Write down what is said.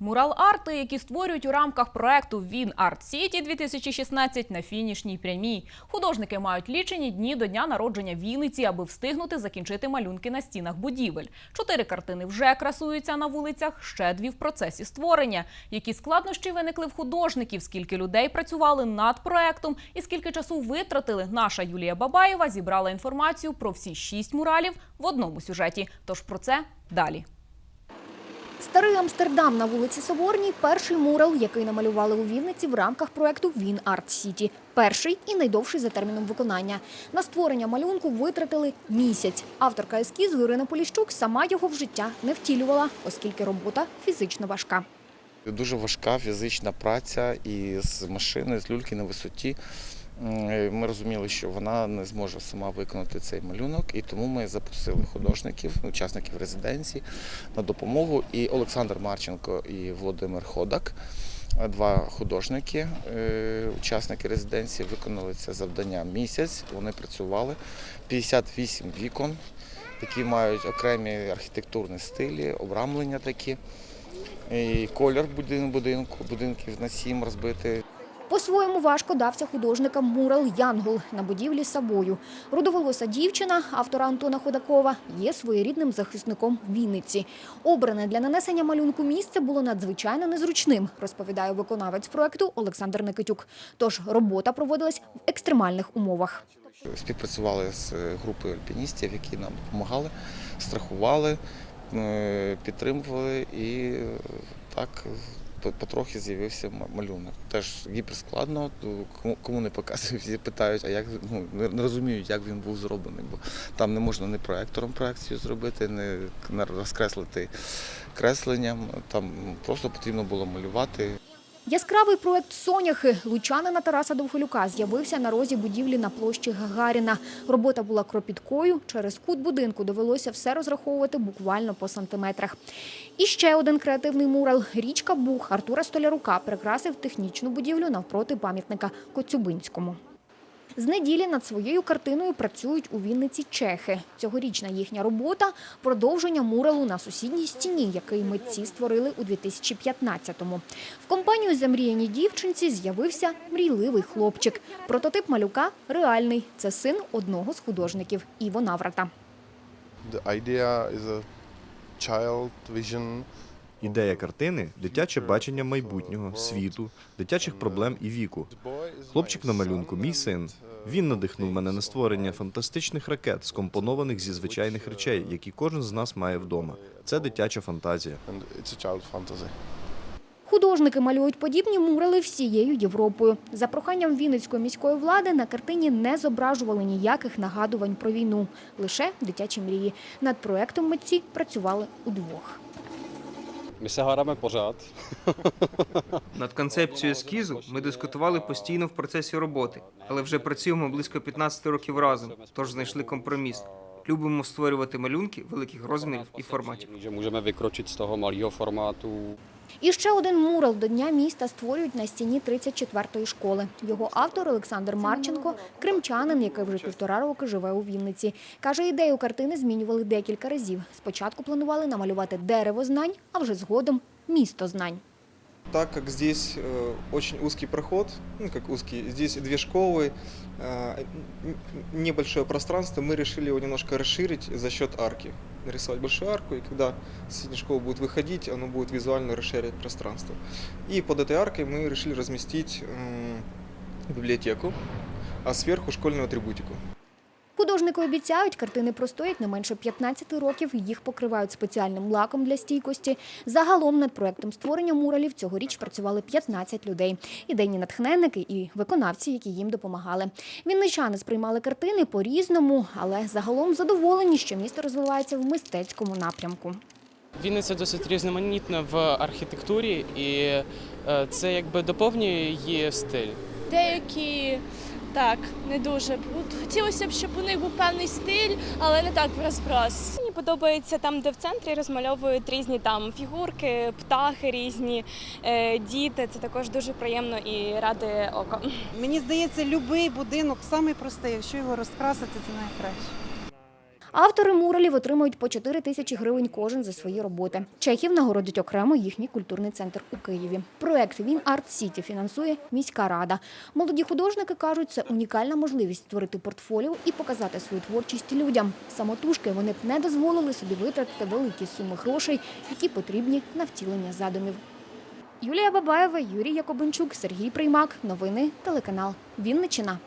Мурал-арти, які створюють у рамках проекту Він Арт Сіті 2016 на фінішній прямій. Художники мають лічені дні до дня народження Вінниці, аби встигнути закінчити малюнки на стінах будівель. Чотири картини вже красуються на вулицях, ще дві в процесі створення. Які складнощі виникли в художників, скільки людей працювали над проектом і скільки часу витратили, наша Юлія Бабаєва зібрала інформацію про всі шість муралів в одному сюжеті. Тож про це далі. Старий Амстердам на вулиці Соборній перший мурал, який намалювали у Вінниці в рамках проекту Він Арт Сіті. Перший і найдовший за терміном виконання. На створення малюнку витратили місяць. Авторка ескізу Ірина Поліщук сама його в життя не втілювала, оскільки робота фізично важка. Дуже важка фізична праця і з машиною, з люльки на висоті. М, Ми розуміли, що вона не зможе сама виконати цей малюнок, і тому ми запросили художників, учасників резиденції на допомогу. І Олександр Марченко і Володимир Ходак, два художники, е, учасники резиденції, виконали це завдання місяць. Вони працювали 58 вікон, які мають окремі архітектурні стилі, обрамлення такі. І колір будинку, будинків на сім розбити. По-своєму важко дався художникам мурал Янгол на будівлі Савою. Рудоволоса дівчина, автора Антона Ходакова, є своєрідним захисником Вінниці. Обране для нанесення малюнку місце було надзвичайно незручним, розповідає виконавець проекту Олександр Никитюк. Тож робота проводилась в екстремальних умовах. Співпрацювали з групою альпіністів, які нам допомагали, страхували, е, підтримували і е, так по- потрохи з'явився малюнок. Теж гіперскладно, кому- не показують, всі питають, а як ну, не- розуміють, як він був зроблений. Бо там не можна ні проектором проекцію зробити, не розкреслити кресленням. Там просто потрібно було малювати. Яскравий проект Соняхи лучанина Тараса Довголюка з'явився на розі будівлі на площі Гагаріна. Робота була кропіткою. Через кут будинку довелося все розраховувати буквально по сантиметрах. І ще один креативний мурал річка Бух Артура Столярука прикрасив технічну будівлю навпроти пам'ятника Коцюбинському. З неділі над своєю картиною працюють у Вінниці чехи. Цьогорічна їхня робота – продовження муралу на сусідній стіні, який митці створили у 2015-му. В компанію замріяні дівчинці з'явився мрійливий хлопчик. Прототип малюка реальний. Це син одного з художників Іво Наврата. Ідея картини дитяче бачення майбутнього, світу, дитячих проблем і віку. Хлопчик на малюнку, мій син. Він надихнув мене на створення фантастичних ракет, скомпонованих зі звичайних речей, які кожен з нас має вдома. Це дитяча фантазія. Художники малюють подібні мурали всією Європою. За проханням Вінницької міської влади на картині не зображували ніяких нагадувань про війну, лише дитячі мрії. Над проектом митці працювали удвох. Над концепцією ескізу ми дискутували постійно в процесі роботи, але вже працюємо близько 15 років разом, тож знайшли компроміс. Любимо створювати малюнки великих розмірів і форматів. Можемо викрочити з того malého formátu І ще один мурал до Дня міста створюють на стіні 34-ї школи. Його автор Олександр Марченко – кримчанин, який вже півтора роки живе у Вінниці. Каже, ідею картини змінювали декілька разів. Спочатку планували намалювати дерево знань, а вже згодом – місто знань. Так как здесь э, очень узкий проход, ну как узкий, здесь две школы, э, небольшое пространство, мы решили его немножко расширить за счет арки. Нарисовать большую арку, и когда соседняя школа будет выходить, оно будет визуально расширять пространство. И под этой аркой мы решили разместить м, библиотеку, а сверху школьную атрибутику. Художники обіцяють, картини простоять не менше 15 років, їх покривають спеціальним лаком для стійкості. Загалом над проектом створення муралів цьогоріч працювали 15 людей. Ідейні натхненники і виконавці, які їм допомагали. Вінничани сприймали картини по-різному, але загалом задоволені, що місто розвивається в мистецькому напрямку. Вінниця досить різноманітна в архітектурі, і е, це якби доповнює її стиль. Деякі так, не дуже. От Хотілося б, щоб у них був певний стиль, але не так в розброс. Мені подобається там, де в центрі розмальовують різні там фігурки, птахи різні, е, діти. Це також дуже приємно і радує око. Мені здається, будь-який будинок самий простий, якщо його розкрасити, це найкраще. Автори муралів отримують по 4 тисячі гривень кожен за свої роботи. Чехів нагородить окремо їхній культурний центр у Києві. Проект Він Арт Сіті фінансує міська рада. Молоді художники кажуть, це унікальна можливість створити портфоліо і показати свою творчість людям. Самотужки вони б не дозволили собі витратити великі суми грошей, які потрібні на втілення задумів. Юлія Бабаєва, Юрій Якобинчук, Сергій Приймак. Новини телеканал Вінничина.